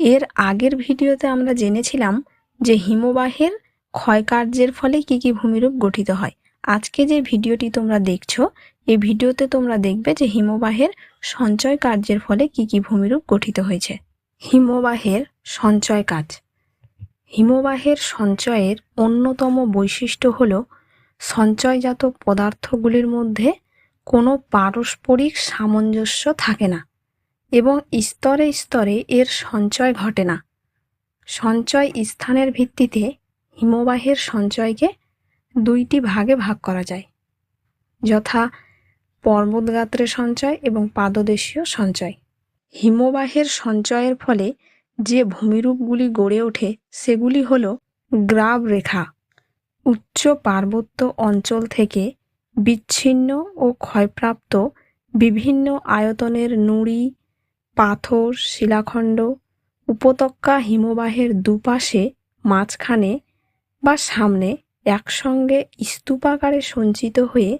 এর আগের ভিডিওতে আমরা জেনেছিলাম যে হিমবাহের ক্ষয়কার্যের ফলে কি কি ভূমিরূপ গঠিত হয়। আজকে যে ভিডিওটি তোমরা দেখছ, এই ভিডিওতে তোমরা দেখবে যে হিমবাহের সঞ্চয় কার্যের ফলে কি কি ভূমিরূপ গঠিত হয়েছে। হিমবাহের সঞ্চয় কাজ। হিমবাহের সঞ্চয়ের অন্যতম বৈশিষ্ট্য হল সঞ্চয়জাত পদার্থগুলির মধ্যে কোনো পারস্পরিক সামঞ্জস্য থাকে না। এবং স্তরে স্তরে এর সঞ্চয় ঘটে না। সঞ্চয় স্থানের ভিত্তিতে হিমবাহের সঞ্চয়কে দুইটি ভাগে ভাগ করা যায়। যথা পর্বতগাত্রে সঞ্চয় এবং পাদদেশীয় সঞ্চয়। হিমবাহের সঞ্চয়ের ফলে যে ভূমিরূপগুলি গড়ে ওঠে, সেগুলি হল গ্রাব রেখা, উচ্চ পার্বত্য অঞ্চল থেকে বিচ্ছিন্ন ও ক্ষয়প্রাপ্ত বিভিন্ন আয়তনের নুড়ি পাথর, শিলাখণ্ড, উপত্যকা হিমবাহের দুপাশে, মাঝখানে বা সামনে একসঙ্গে স্তূপাকারে সঞ্চিত হয়ে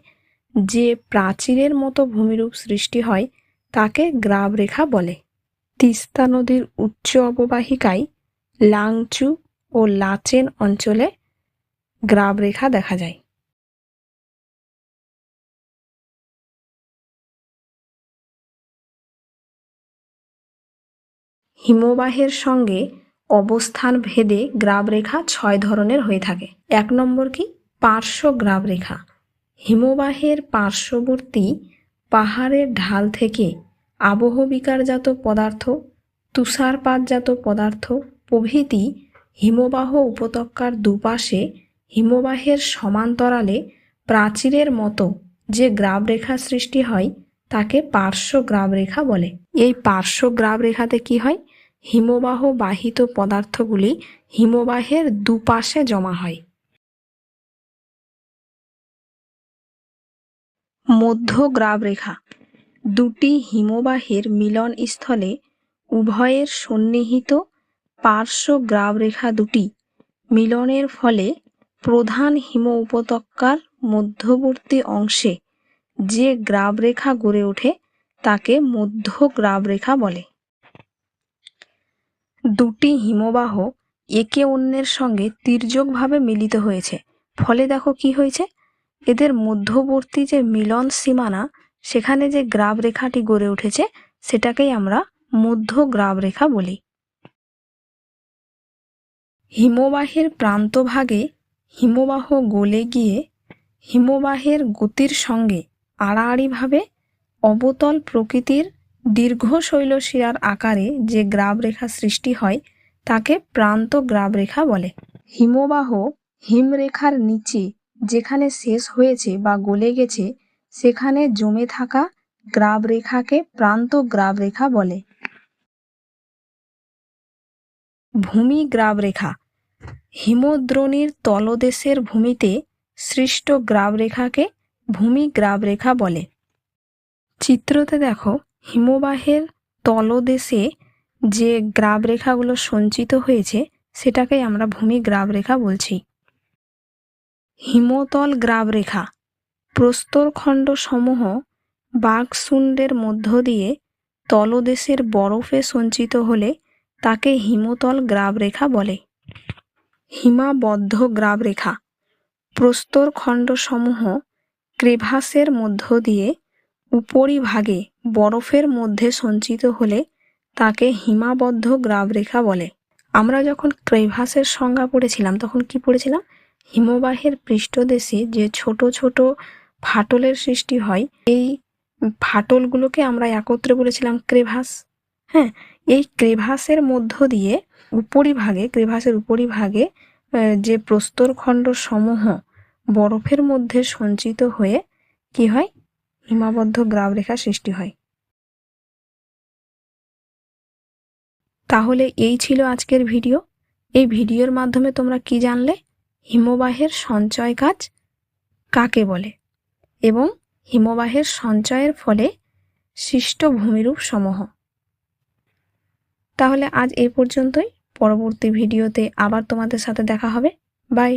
যে প্রাচীরের মতো ভূমিরূপ সৃষ্টি হয়, তাকে গ্রাবরেখা বলে। তিস্তা নদীর উচ্চ অববাহিকায় লাংচু ও লাচেন অঞ্চলে গ্রাবরেখা দেখা যায়। হিমবাহের সঙ্গে অবস্থান ভেদে গ্রাবরেখা ছয় ধরনের হয়ে থাকে। এক নম্বর কি? পার্শ্ব গ্রাবরেখা। হিমবাহের পার্শ্ববর্তী পাহাড়ের ঢাল থেকে আবহবিকারজাত পদার্থ, তুষারপাতজাত পদার্থ প্রভৃতি হিমবাহ উপত্যকার দুপাশে হিমবাহের সমান্তরালে প্রাচীরের মতো যে গ্রাবরেখা সৃষ্টি হয়, তাকে পার্শ্ব গ্রাবরেখা বলে। এই পার্শ্ব গ্রাবরেখাতে কি হয়? হিমবাহ বাহিত পদার্থগুলি হিমবাহের দুপাশে জমা হয়। মধ্য গ্রাবরেখা। দুটি হিমবাহের মিলন স্থলে উভয়ের সন্নিহিত পার্শ্ব গ্রাবরেখা দুটি। মিলনের ফলে প্রধান হিম উপত্যকার মধ্যবর্তী অংশে যে গ্রাবরেখা গড়ে ওঠে, তাকে মধ্য গ্রাবরেখা বলে। দুটি হিমবাহ একে অন্যের সঙ্গে তির্যকভাবে মিলিত হয়েছে। ফলে দেখো কি হয়েছে? এদের মধ্যবর্তী যে মিলন সীমানা, সেখানে যে গ্রাব রেখাটি গড়ে উঠেছে, সেটাকেই আমরা মধ্য গ্রাব রেখা বলি। হিমবাহের প্রান্তভাগে হিমবাহ গলে গিয়ে হিমবাহের গতির সঙ্গে আড়াআড়িভাবে অবতল প্রকৃতির দীর্ঘ শৈলশিরার আকারে যে গ্রাবরেখা সৃষ্টি হয়, তাকে প্রান্ত গ্রাবরেখা বলে। হিমবাহ হিমরেখার নিচে যেখানে শেষ হয়েছে বা গলে গেছে, সেখানে জমে থাকা গ্রাবরেখাকে প্রান্ত গ্রাবরেখা বলে। ভূমি গ্রাবরেখা। হিমদ্রোণীর তলদেশের ভূমিতে সৃষ্ট গ্রাবরেখাকে ভূমি গ্রাবরেখা বলে। চিত্রতে দেখো হিমবাহের তলদেশে যে গ্রাবরেখাগুলো সঞ্চিত হয়েছে সেটাকেই আমরা ভূমি গ্রাবরেখা বলছি। হিমতল গ্রাব গ্রাবরেখা প্রস্তরখণ্ড সমূহ বাঘশুণ্ডের মধ্য দিয়ে তলদেশের বরফে সঞ্চিত হলে তাকে হিমতল গ্রাবরেখা বলে। হিমাবদ্ধ গ্রাব রেখা গ্রাবরেখা প্রস্তরখণ্ডসমূহ ক্রেভাসের মধ্য দিয়ে উপরিভাগে বরফের মধ্যে সঞ্চিত হলে তাকে হিমাবদ্ধ গ্রাবরেখা বলে। আমরা যখন ক্রেভাসের সংজ্ঞা পড়েছিলাম, তখন কি পড়েছিলাম? হিমবাহের পৃষ্ঠদেশে যে ছোট ছোট ফাটলের সৃষ্টি হয়, এই ফাটলগুলোকে আমরা একত্রে বলেছিলাম ক্রেভাস। হ্যাঁ এই ক্রেভাসের মধ্য দিয়ে উপরিভাগে, ক্রেভাসের উপরিভাগে যে প্রস্তরখণ্ড সমূহ বরফের মধ্যে সঞ্চিত হয়ে কি হয়? হিমাবদ্ধ গ্রাবরেখা সৃষ্টি হয়। তাহলে এই ছিল আজকের ভিডিও। এই ভিডিওর মাধ্যমে তোমরা কি জানলে? হিমবাহের সঞ্চয় কাজ কাকে বলে? এবং হিমবাহের সঞ্চয়ের ফলে সৃষ্ট ভূমিরূপ সমূহ। তাহলে আজ এই পর্যন্তই। পরবর্তী ভিডিওতে আবার তোমাদের সাথে দেখা হবে। বাই।